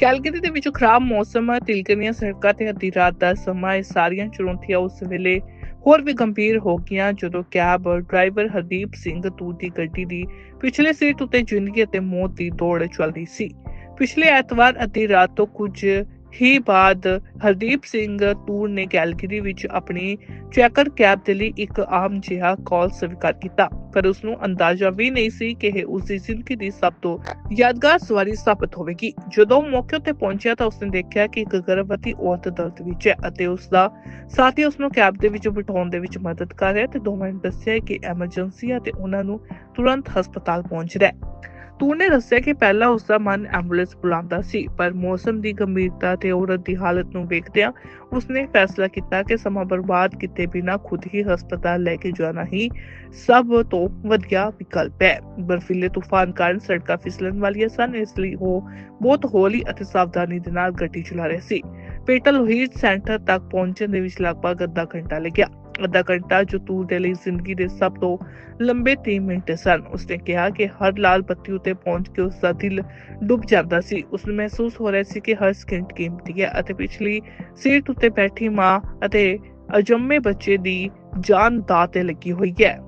Calgary ਦੇ ਵਿੱਚ ਖਰਾਬ ਮੌਸਮ ਤਿਲਕਣੀਆਂ ਸੜਕਾਂ ਤੇ ਅੱਧੀ ਰਾਤ ਦਾ ਸਮਾਂ, ਇਹ ਸਾਰੀਆਂ ਚੁਣੌਤੀਆਂ ਉਸ ਵੇਲੇ ਹੋਰ ਵੀ ਗੰਭੀਰ ਹੋ ਗਈਆਂ, ਜਦੋਂ ਕੈਬ ਡਰਾਈਵਰ ਹਰਦੀਪ ਸਿੰਘ ਤੂਰ ਦੀ ਗੱਡੀ ਦੀ ਪਿਛਲੇ ਸੀਟ ਉੱਤੇ ਜ਼ਿੰਦਗੀ ਅਤੇ ਮੌਤ ਦੀ ਦੌੜ ਚੱਲ ਸੀ। ਪਿਛਲੇ ਐਤਵਾਰ ਅੱਧੀ ਰਾਤ ਤੋਂ ਕੁਝ ਹੀ ਬਾਅਦ ਹਰਦੀਪ ਸਿੰਘ ਤੂਰ ਨੇ ਕੈਲਗਰੀ ਵਿੱਚ ਆਪਣੀ ਚੈਕਰ ਕੈਬ ਦੇ ਲਈ ਇੱਕ ਆਮ ਜਿਹਾ ਕਾਲ ਸਵੀਕਾਰ ਕੀਤਾ, ਪਰ ਉਸ ਨੂੰ ਅੰਦਾਜ਼ਾ ਵੀ ਨਹੀਂ ਸੀ ਕਿ ਇਹ ਉਸ ਦੀ ਜ਼ਿੰਦਗੀ ਦੀ ਸਭ ਤੋਂ ਯਾਦਗਾਰ ਸਵਾਰੀ ਸਾਬਤ ਹੋਵੇਗੀ। ਜਦੋਂ ਮੌਕੇ ਉੱਤੇ ਪਹੁੰਚਿਆ ਤਾਂ ਉਸਨੇ ਦੇਖਿਆ ਕਿ ਇੱਕ ਗਰਭਵਤੀ ਔਰਤ ਦਰਦ ਵਿੱਚ ਹੈ ਅਤੇ ਉਸ ਦਾ ਸਾਥੀ ਉਸ ਨੂੰ ਕੈਬ ਦੇ ਵਿੱਚ ਬਿਠਾਉਣ ਦੇ ਵਿੱਚ ਮਦਦ ਕਰ ਰਿਹਾ ਤੇ ਦੋਵਾਂ ਨੇ ਦੱਸਿਆ ਕਿ ਐਮਰਜੈਂਸੀ ਹੈ ਤੇ ਉਹਨਾਂ ਨੂੰ ਤੁਰੰਤ ਹਸਪਤਾਲ ਪਹੁੰਚ ਰਿਹਾ ਹੈ। ਤੂਰ ਨੇ ਦੱਸਿਆ ਕਿ ਪਹਿਲਾਂ ਉਸ ਦਾ ਮਨ ਐਂਬੂਲੈਂਸ ਬੁਲਾਉਂਦਾ ਸੀ, ਪਰ ਮੌਸਮ ਦੀ ਗੰਭੀਰਤਾ ਤੇ ਔਰਤ ਦੀ ਹਾਲਤ ਨੂੰ ਵੇਖਦਿਆਂ ਉਸਨੇ ਫੈਸਲਾ ਕੀਤਾ ਕਿ ਸਮਾਂ ਬਰਬਾਦ ਕੀਤੇ ਬਿਨਾਂ ਖੁਦ ਹੀ ਹਸਪਤਾਲ ਲੈ ਕੇ ਜਾਣਾ ਹੀ ਸਭ ਤੋਂ ਵਧੀਆ ਵਿਕਲਪ ਹੈ। ਬਰਫੀਲੇ ਤੂਫਾਨ ਕਾਰਨ ਸੜਕਾਂ ਫਿਸਲਣ ਵਾਲੀਆਂ ਸਨ, ਇਸ ਲਈ ਉਹ ਬਹੁਤ ਹੌਲੀ ਅਤੇ ਸਾਵਧਾਨੀ ਦੇ ਨਾਲ ਗੱਡੀ ਚਲਾ ਰਿਹਾ ਸੀ। ਪੇਟਲ ਹੀਟ ਸੈਂਟਰ ਤੱਕ ਪਹੁੰਚਣ ਦੇ ਵਿੱਚ ਲਗਭਗ ਅੱਧਾ ਘੰਟਾ ਲੱਗਿਆ। ਅੱਧਾ ਘੰਟਾ ਜੋ ਤੂਰ ਦੇ ਲਈ ਜ਼ਿੰਦਗੀ ਦੇ ਸਭ ਤੋਂ ਲੰਬੇ 3 ਮਿੰਟ ਸਨ। ਉਸਨੇ ਕਿਹਾ ਕਿ ਹਰ ਲਾਲ ਬੱਤੀ ਉਤੇ ਪਹੁੰਚ ਕੇ ਉਸ ਦਾ ਦਿਲ ਡੁੱਬ ਜਾਂਦਾ ਸੀ। ਉਸ ਨੂੰ ਮਹਿਸੂਸ ਹੋ ਰਿਹਾ ਸੀ ਕਿ ਹਰ ਸਕਿੰਟ ਕੀਮਤੀ ਹੈ ਅਤੇ ਪਿਛਲੀ ਸੀਟ ਉੱਤੇ ਬੈਠੀ ਮਾਂ ਅਤੇ ਅਜੰਮੇ ਬੱਚੇ ਦੀ ਜਾਨ ਦਾਅ ਤੇ ਲੱਗੀ ਹੋਈ ਹੈ।